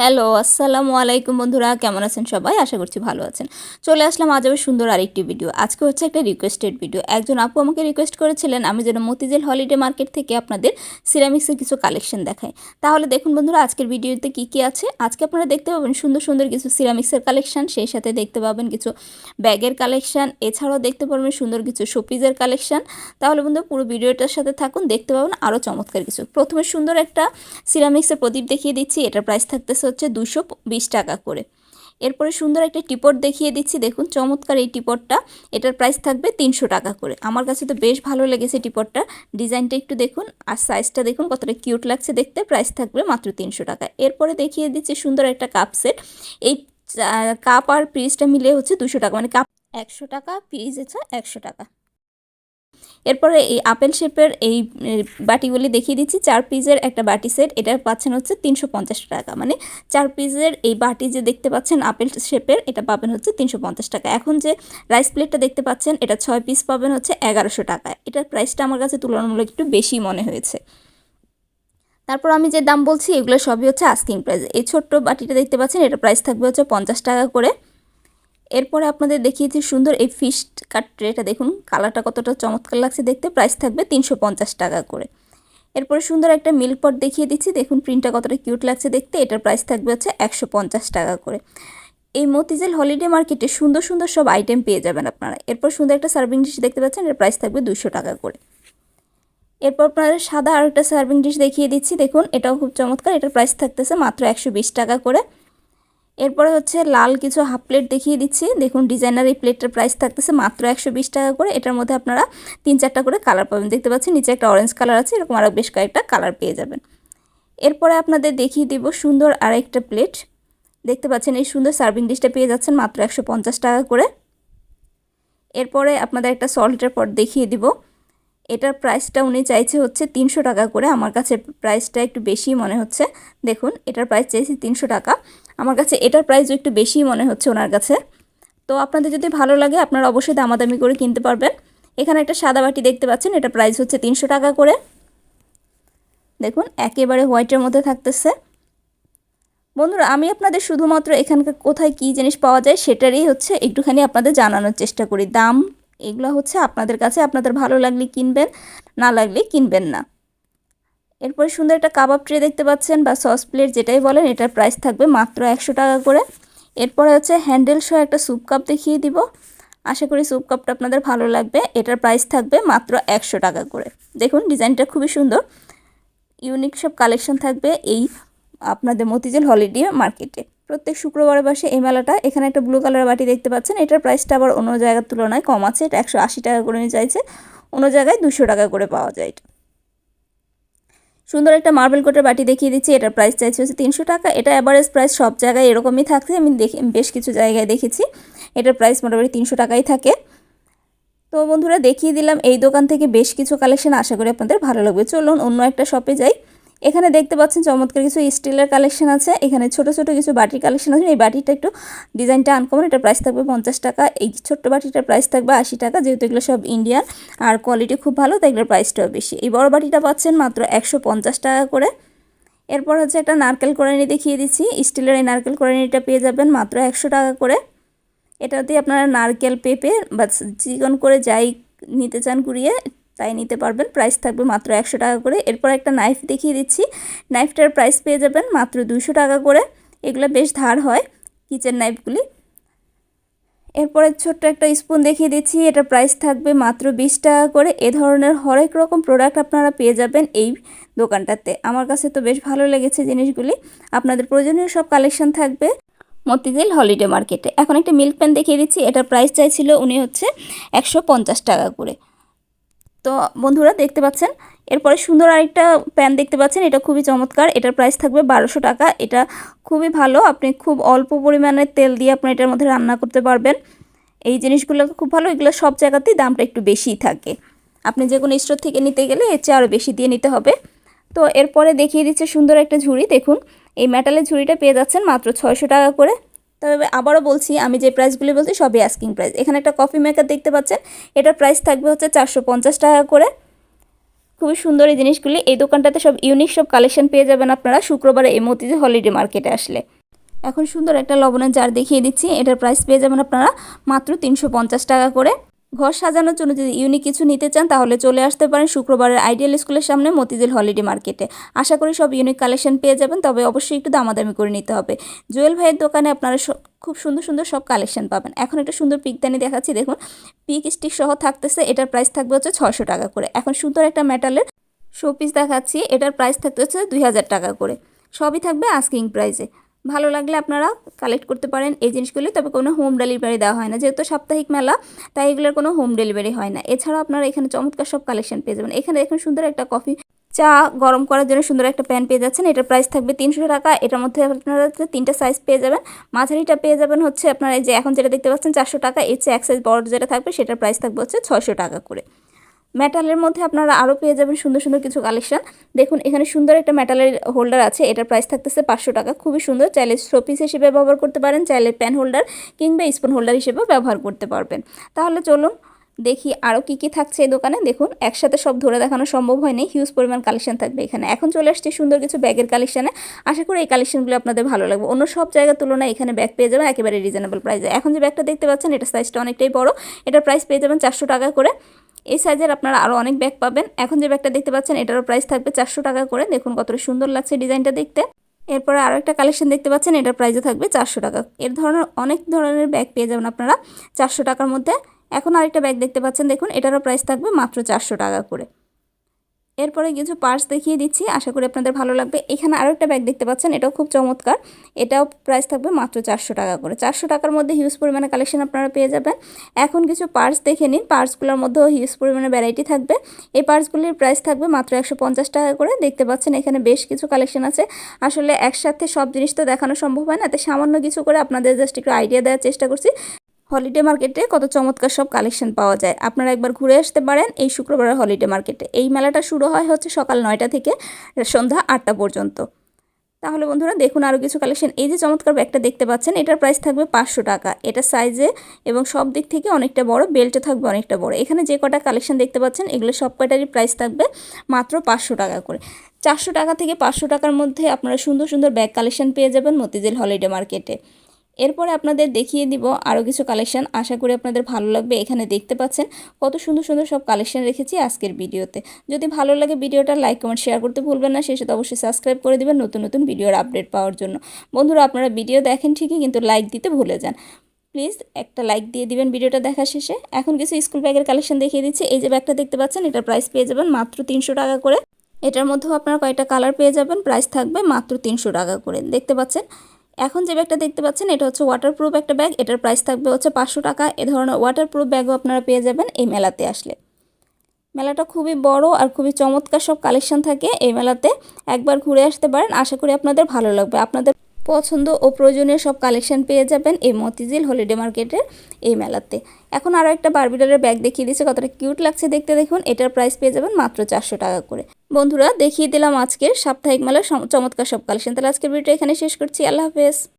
Hello, আসসালামু আলাইকুম বন্ধুরা, কেমন আছেন সবাই? আশা করছি ভালো আছেন। চলে আসলাম আজ আবার সুন্দর আরেকটি ভিডিও আজকে হচ্ছে একটা রিকোয়েস্টেড ভিডিও একজন আপু আমাকে রিকোয়েস্ট করেছিলেন, আমি যেন মতিঝিল হলিডে মার্কেট থেকে আপনাদের সিরামিক্সের কিছু কালেকশন দেখাই। তাহলে দেখুন বন্ধুরা, আজকের ভিডিওতে কি কি আছে? আজকে আপনারা দেখতে পাবেন সুন্দর সুন্দর কিছু সিরামিক্সের কালেকশন সেই সাথে দেখতে পাবেন কিছু ব্যাগের কালেকশন এছাড়াও দেখতে পারবেন সুন্দর কিছু শোপিজের কালেকশন তাহলে বন্ধু পুরো ভিডিওটার সাথে থাকুন, দেখতে পাবেন আরও চমৎকার কিছু। প্রথমে সুন্দর একটা সিরামিক্সের প্রদীপ দেখিয়ে দিচ্ছি, এটার প্রাইস থাকতেছে হচ্ছে দুশো বিশ টাকা করে। এরপরে সুন্দর একটা টিপট দেখিয়ে দিচ্ছি। দেখুন, চমৎকার এই টিপটটা। এটার প্রাইস থাকবে তিনশো টাকা করে। আমার কাছে তো বেশ ভালো লেগেছে টিপটটা। ডিজাইনটা একটু দেখুন আর সাইজটা দেখুন কতটা কিউট লাগছে দেখতে। প্রাইস থাকবে মাত্র তিনশো টাকা। এরপরে দেখিয়ে দিচ্ছি সুন্দর একটা কাপ সেট এই কাপ আর পিসটা মিলে হচ্ছে দুশো টাকা। মানে কাপ একশো টাকা পিস হচ্ছে একশো টাকা। এরপরে এই আপেল শেপের এই বাটিগুলি দেখিয়ে দিচ্ছি। চার পিসের একটা বাটি সেট এটা পাচ্ছেন হচ্ছে তিনশো পঞ্চাশ টাকা। মানে চার পিসের এই বাটি যে দেখতে পাচ্ছেন আপেল শেপের, এটা পাবেন হচ্ছে তিনশো পঞ্চাশ টাকা। এখন যে রাইস প্লেটটা দেখতে পাচ্ছেন, এটা ছয় পিস পাবেন হচ্ছে এগারোশো টাকা এটার প্রাইসটা আমার কাছে তুলনামূলক একটু বেশি মনে হয়েছে। তারপর আমি যে দাম বলছি, এগুলো সবই হচ্ছে আস্কিং প্রাইস এই ছোট্ট বাটিটা দেখতে পাচ্ছেন, এটা প্রাইস থাকবে হচ্ছে পঞ্চাশ টাকা করে। এরপরে আপনাদের দেখিয়েছি সুন্দর এই ফিশ কাট ট্রেটা দেখুন, কালারটা কতটা চমৎকার লাগছে দেখতে, প্রাইস থাকবে তিনশো পঞ্চাশ টাকা করে। এরপরে সুন্দর একটা মিল্ক পট দেখিয়ে দিচ্ছি, দেখুন প্রিন্টটা কতটা কিউট লাগছে দেখতে, এটার প্রাইস থাকবে হচ্ছে একশো পঞ্চাশ টাকা করে। এই মতিঝিল হলিডে মার্কেটে সুন্দর সুন্দর সব আইটেম পেয়ে যাবেন আপনারা। এরপর সুন্দর একটা সার্ভিং ডিশ দেখতে পাচ্ছেন, এর প্রাইস থাকবে দুশো টাকা করে। এরপর আপনারা সাদা আর একটা সার্ভিং ডিশ দেখিয়ে দিচ্ছি, দেখুন এটাও খুব চমৎকার, এটার প্রাইস থাকতেছে মাত্র একশো বিশ টাকা করে। এরপরে হচ্ছে লাল কিছু হাফ প্লেট দেখিয়ে দিচ্ছি। দেখুন, ডিজাইনার এই প্লেটটার প্রাইস থাকতেছে মাত্র একশো বিশ টাকা করে। এটার মধ্যে আপনারা তিন চারটা করে কালার পাবেন। দেখতে পাচ্ছেন, নিচে একটা অরেঞ্জ কালার আছে, এরকম আরও বেশ কয়েকটা কালার পেয়ে যাবেন। এরপরে আপনাদের দেখিয়ে দিব সুন্দর আরেকটা প্লেট। দেখতে পাচ্ছেন, এই সুন্দর সার্ভিং ডিশটা পেয়ে যাচ্ছেন মাত্র একশো পঞ্চাশ টাকা করে। এরপরে আপনাদের একটা সল্টের পট দেখিয়ে দিব। এটার প্রাইসটা উনি চাইছে হচ্ছে তিনশো টাকা করে। আমার কাছে প্রাইসটা একটু বেশি মনে হচ্ছে। দেখুন, এটার প্রাইস চাইছে তিনশো টাকা। আমার কাছে এটার প্রাইসও একটু বেশি মনে হচ্ছে ওনার কাছে। তো আপনাদের যদি ভালো লাগে, আপনারা অবশ্যই দামাদামি করে কিনতে পারবেন। এখানে একটা সাদা বাটি দেখতে পাচ্ছেন, এটা প্রাইস হচ্ছে তিনশো টাকা করে। দেখুন, একেবারে হোয়াইটের মধ্যে থাকতেছে। বন্ধুরা, আমি আপনাদের শুধুমাত্র এখানকার কোথায় কী জিনিস পাওয়া যায় সেটারই হচ্ছে একটুখানি আপনাদের জানানোর চেষ্টা করি। দাম এগুলো হচ্ছে আপনাদের কাছে, আপনাদের ভালো লাগলে কিনবেন, না লাগলে কিনবেন না। এরপরে সুন্দর একটা কাবাব ট্রে দেখতে পাচ্ছেন বা সস প্লেট যেটাই বলেন, এটার প্রাইস থাকবে মাত্র একশো টাকা করে। এরপরে হচ্ছে হ্যান্ডেল সহ একটা স্যুপ কাপ দেখিয়ে দিব। আশা করি স্যুপ কাপটা আপনাদের ভালো লাগবে। এটার প্রাইস থাকবে মাত্র একশো টাকা করে। দেখুন, ডিজাইনটা খুবই সুন্দর। ইউনিক সব কালেকশন থাকবে এই আপনাদের মতিঝিল হলিডে মার্কেটে প্রত্যেক শুক্রবারে বসে এই মেলাটা, এখানে একটা ব্লু কালার বাটি দেখতে পাচ্ছেন, এটার প্রাইসটা আবার অন্য জায়গার তুলনায় কম আছে, এটা একশো আশি টাকা করে নিয়ে চাইছে, অন্য জায়গায় দুশো টাকা করে পাওয়া যায় এটা। সুন্দর একটা মার্বেল কোটের বাটি দেখিয়ে দিচ্ছি, এটার প্রাইস চাইছে হচ্ছে তিনশো টাকা, এটা অ্যাভারেজ প্রাইস সব জায়গায় এরকমই থাকছে, আমি দেখি, বেশ কিছু জায়গায় দেখেছি, এটার প্রাইস মোটামুটি তিনশো টাকাই থাকে। তো বন্ধুরা, দেখিয়ে দিলাম এই দোকান থেকে বেশ কিছু কালেকশন আশা করি আপনাদের ভালো লাগবে। চলুন অন্য একটা শপে যাই। এখানে দেখতে পাচ্ছেন চমৎকার কিছু স্টিলের কালেকশন আছে। এখানে ছোট ছোট কিছু বাটির কালেকশন আছে। এই বাটিটা একটু ডিজাইনটা আনকমন এটা প্রাইস থাকবে পঞ্চাশ টাকা। এই ছোট্ট বাটিটার প্রাইস থাকবে আশি টাকা, যেহেতু এগুলো সব ইন্ডিয়ান আর কোয়ালিটি খুব ভালো, তাই এগুলোর প্রাইসটাও বেশি। এই বড় বাটিটা পাচ্ছেন মাত্র একশো পঞ্চাশ টাকা করে। এরপর হচ্ছে একটা নারকেল কোরানি দেখিয়ে দিচ্ছি। স্টিলের এই নারকেল কোরানিটা পেয়ে যাবেন মাত্র একশো টাকা করে। এটাতে আপনারা নারকেল পেঁপে বা চিকন করে যাই নিতে চান কুড়িয়ে তাই নিতে পারবেন। প্রাইস থাকবে মাত্র একশো টাকা করে। এরপর একটা নাইফ দেখিয়ে দিচ্ছি। নাইফটার প্রাইস পেয়ে যাবেন মাত্র দুশো টাকা করে। এগুলো বেশ ধার হয় কিচেন নাইফগুলি এরপরে ছোট্ট একটা স্পুন দেখিয়ে দিচ্ছি। এটা প্রাইস থাকবে মাত্র বিশ টাকা করে। এ ধরনের হরেক রকম প্রোডাক্ট আপনারা পেয়ে যাবেন এই দোকানটাতে। আমার কাছে তো বেশ ভালো লেগেছে জিনিসগুলি। আপনাদের প্রয়োজনীয় সব কালেকশন থাকবে মতিঝিল হলিডে মার্কেটে এখন একটা মিল্ক প্যান দেখিয়ে দিচ্ছি। এটার প্রাইস চাইছিল উনি হচ্ছে একশো পঞ্চাশ টাকা করে। তো বন্ধুরা দেখতে পাচ্ছেন, এরপরে সুন্দর আরেকটা প্যান দেখতে পাচ্ছেন, এটা খুবই চমৎকার এটার প্রাইস থাকবে বারোশো টাকা, এটা খুবই ভালো, আপনি খুব অল্প পরিমাণে তেল দিয়ে আপনি এটার মধ্যে রান্না করতে পারবেন। এই জিনিসগুলো খুব ভালো, এগুলো সব জায়গাতেই দামটা একটু বেশিই থাকে। আপনি যে কোনো স্টোর থেকে নিতে গেলে এর চেয়ে আরও বেশি দিয়ে নিতে হবে। তো এরপরে দেখিয়ে দিচ্ছে সুন্দর একটা ঝুড়ি, দেখুন, এই মেটালের ঝুড়িটা পেয়ে যাচ্ছেন মাত্র ছয়শো টাকা করে। তবে আবারও বলছি, আমি যে প্রাইসগুলি বলছি সবই আস্কিং প্রাইস এখানে একটা কফি মেকার দেখতে পাচ্ছেন, এটার প্রাইস থাকবে হচ্ছে চারশো পঞ্চাশ টাকা করে। খুবই সুন্দর এই জিনিসগুলি। এই দোকানটাতে সব ইউনিক সব কালেকশন পেয়ে যাবেন আপনারা শুক্রবারে এই মতিঝিল হলিডে মার্কেটে আসলে। এখন সুন্দর একটা লবণের জার দেখিয়ে দিচ্ছি, এটার প্রাইস পেয়ে যাবেন আপনারা মাত্র তিনশো পঞ্চাশ টাকা করে। ঘর সাজানোর জন্য যদি ইউনিক কিছু নিতে চান, তাহলে চলে আসতে পারেন শুক্রবারের আইডিয়াল স্কুলের সামনে মতিঝিল হলিডে মার্কেটে। আশা করি সব ইউনিক কালেকশন পেয়ে যাবেন, তবে অবশ্যই একটু দামাদামি করে নিতে হবে। জুয়েল ভাইয়ের দোকানে আপনারা খুব সুন্দর সুন্দর সব কালেকশন পাবেন। এখন একটা সুন্দর পিকদানি দেখাচ্ছি, দেখুন। পিক স্টিক সহ থাকতেছে, এটার প্রাইস থাকবে হচ্ছে ছশো টাকা করে। এখন সুন্দর একটা মেটালের শোপিস দেখাচ্ছি, এটার প্রাইস থাকতে হচ্ছে দুই হাজার টাকা করে। সবই থাকবে আস্কিং প্রাইসে। ভালো লাগলে আপনারা কালেক্ট করতে পারেন এই জিনিসগুলি। তবে কোনো হোম ডেলিভারি দেওয়া হয় না। যেহেতু সাপ্তাহিক মেলা, তাই এগুলোর কোনো হোম ডেলিভারি হয় না। এছাড়াও আপনারা এখানে চমৎকার সব কালেকশন পেয়ে যাবেন। এখানে দেখুন সুন্দর একটা কফি চা গরম করার জন্য সুন্দর একটা প্যান পেয়ে যাচ্ছেন। এটার প্রাইস থাকবে তিনশো টাকা। এটার মধ্যে আপনারা তিনটা সাইজ পেয়ে যাবেন। মাঝারিটা পেয়ে যাবেন হচ্ছে আপনারা এই যে এখন যেটা দেখতে পাচ্ছেন চারশো টাকা। এর চেয়ে এক সাইজ বড় যেটা থাকবে সেটার প্রাইস থাকবে হচ্ছে ছশো টাকা করে। মেটালের মধ্যে আপনারা আরও পেয়ে যাবেন সুন্দর সুন্দর কিছু কালেকশন দেখুন, এখানে সুন্দর একটা মেটালের হোল্ডার আছে। এটার প্রাইস থাকতেছে পাঁচশো টাকা। খুবই সুন্দর। চাইলে শোপিস হিসেবে ব্যবহার করতে পারেন, চাইলে প্যান হোল্ডার কিংবা স্পুন হোল্ডার হিসেবেও ব্যবহার করতে পারবেন। তাহলে চলুন দেখি আরও কী কী থাকছে এই দোকানে। দেখুন, একসাথে সব ধরে দেখানো সম্ভব হয়নি। হিউজ পরিমাণ কালেকশন থাকবে এখানে। এখন চলে আসছে সুন্দর কিছু ব্যাগের কালেকশানে আশা করি এই কালেকশনগুলো আপনাদের ভালো লাগবে। অন্য সব জায়গার তুলনায় এখানে ব্যাগ পেয়ে যাবেন একেবারে রিজনেবল প্রাইসে এখন যে ব্যাগটা দেখতে পাচ্ছেন, এটা সাইজটা অনেকটাই বড়। এটার প্রাইস পেয়ে যাবেন চারশো টাকা করে। এই সাইজের আপনারা আরও অনেক ব্যাগ পাবেন। এখন যে ব্যাগটা দেখতে পাচ্ছেন, এটারও প্রাইস থাকবে চারশো টাকা করে। দেখুন কতটা সুন্দর লাগছে ডিজাইনটা দেখতে। এরপরে আরও একটা কালেকশন দেখতে পাচ্ছেন, এটার প্রাইসও থাকবে চারশো টাকা। এর ধরনের অনেক ধরনের ব্যাগ পেয়ে যাবেন আপনারা চারশো টাকার মধ্যে। এখন আরেকটা ব্যাগ দেখতে পাচ্ছেন, দেখুন, এটারও প্রাইস থাকবে মাত্র চারশো টাকা করে। এরপরে কিছু পার্স দেখিয়ে দিচ্ছি, আশা করি আপনাদের ভালো লাগবে। এখানে আরও একটা ব্যাগ দেখতে পাচ্ছেন, এটাও খুব চমৎকার। এটাও প্রাইস থাকবে মাত্র চারশো টাকা করে। চারশো টাকার মধ্যে হিউজ পরিমাণে কালেকশন আপনারা পেয়ে যাবেন। এখন কিছু পার্স দেখে নিন। পার্সগুলোর মধ্যেও হিউজ পরিমাণে ভ্যারাইটি থাকবে। এই পার্সগুলির প্রাইস থাকবে মাত্র একশো পঞ্চাশ টাকা করে। দেখতে পাচ্ছেন এখানে বেশ কিছু কালেকশন আছে। আসলে একসাথে সব জিনিস তো দেখানো সম্ভব হয় না। তাই সামান্য কিছু করে আপনাদের জাস্ট একটু আইডিয়া দেওয়ার চেষ্টা করছি। হলিডে মার্কেটে কত চমৎকার সব কালেকশন পাওয়া যায়। আপনারা একবার ঘুরে আসতে পারেন এই শুক্রবারের হলিডে মার্কেটে। এই মেলাটা শুরু হয় হচ্ছে সকাল নয়টা থেকে সন্ধ্যা আটটা পর্যন্ত। তাহলে বন্ধুরা দেখুন আরও কিছু কালেকশন। এই যে চমৎকার ব্যাগটা দেখতে পাচ্ছেন, এটার প্রাইস থাকবে পাঁচশো টাকা। এটা সাইজে এবং সব দিক থেকে অনেকটা বড়, বেল্টে থাকবে অনেকটা বড়। এখানে যে কটা কালেকশন দেখতে পাচ্ছেন, এগুলো সব কটারই প্রাইস থাকবে মাত্র পাঁচশো টাকা করে। চারশো টাকা থেকে পাঁচশো টাকার মধ্যে আপনারা সুন্দর সুন্দর ব্যাগ কালেকশন পেয়ে যাবেন মতিঝিল হলিডে মার্কেটে। এরপরে আপনাদের দেখিয়ে দিব আরও কিছু কালেকশন আশা করি আপনাদের ভালো লাগবে। এখানে দেখতে পাচ্ছেন কত সুন্দর সুন্দর সব কালেকশন রেখেছি আজকের ভিডিওতে। যদি ভালো লাগে ভিডিওটা লাইক কমেন্ট শেয়ার করতে ভুলবেন না। তো অবশ্যই সাবস্ক্রাইব করে দিবেন নতুন নতুন ভিডিওর আপডেট পাওয়ার জন্য। বন্ধুরা, আপনারা ভিডিও দেখেন ঠিকই, কিন্তু লাইক দিতে ভুলে যান। প্লিজ একটা লাইক দিয়ে দিবেন ভিডিওটা দেখা শেষে। এখন কিছু স্কুল ব্যাগের কালেকশন দেখিয়ে দিচ্ছি। এই যে ব্যাগটা দেখতে পাচ্ছেন, এটার প্রাইস পেয়ে যাবেন মাত্র তিনশো টাকা করে। এটার মধ্যেও আপনারা কয়েকটা কালার পেয়ে যাবেন। প্রাইস থাকবে মাত্র তিনশো টাকা করে। দেখতে পাচ্ছেন এখন যে ব্যাগটা দেখতে পাচ্ছেন, এটা হচ্ছে ওয়াটারপ্রুফ একটা ব্যাগ এটার প্রাইস থাকবে হচ্ছে পাঁচশো টাকা। এ ধরনের ওয়াটারপ্রুফ ব্যাগও আপনারা পেয়ে যাবেন এই মেলাতে আসলে। মেলাটা খুবই বড় আর খুবই চমৎকার সব কালেকশন থাকে এই মেলাতে। একবার ঘুরে আসতে পারেন, আশা করি আপনাদের ভালো লাগবে। আপনাদের পছন্দ ও প্রয়োজনীয় সব কালেকশন পেয়ে যাবেন এই মতিঝিল হলিডে মার্কেটের এই মেলাতে। এখন আরও একটা বারবিডারের ব্যাগ দেখিয়ে দিচ্ছে কতটা কিউট লাগছে দেখতে দেখুন। এটার প্রাইস পেয়ে যাবেন মাত্র চারশো টাকা করে। বন্ধুরা, দেখিয়ে দিলাম আজকের সাপ্তাহিক মেলার চমৎকার সব কালেকশন তাহলে আজকের ভিডিওটা এখানে শেষ করছি। আল্লাহ হাফেজ।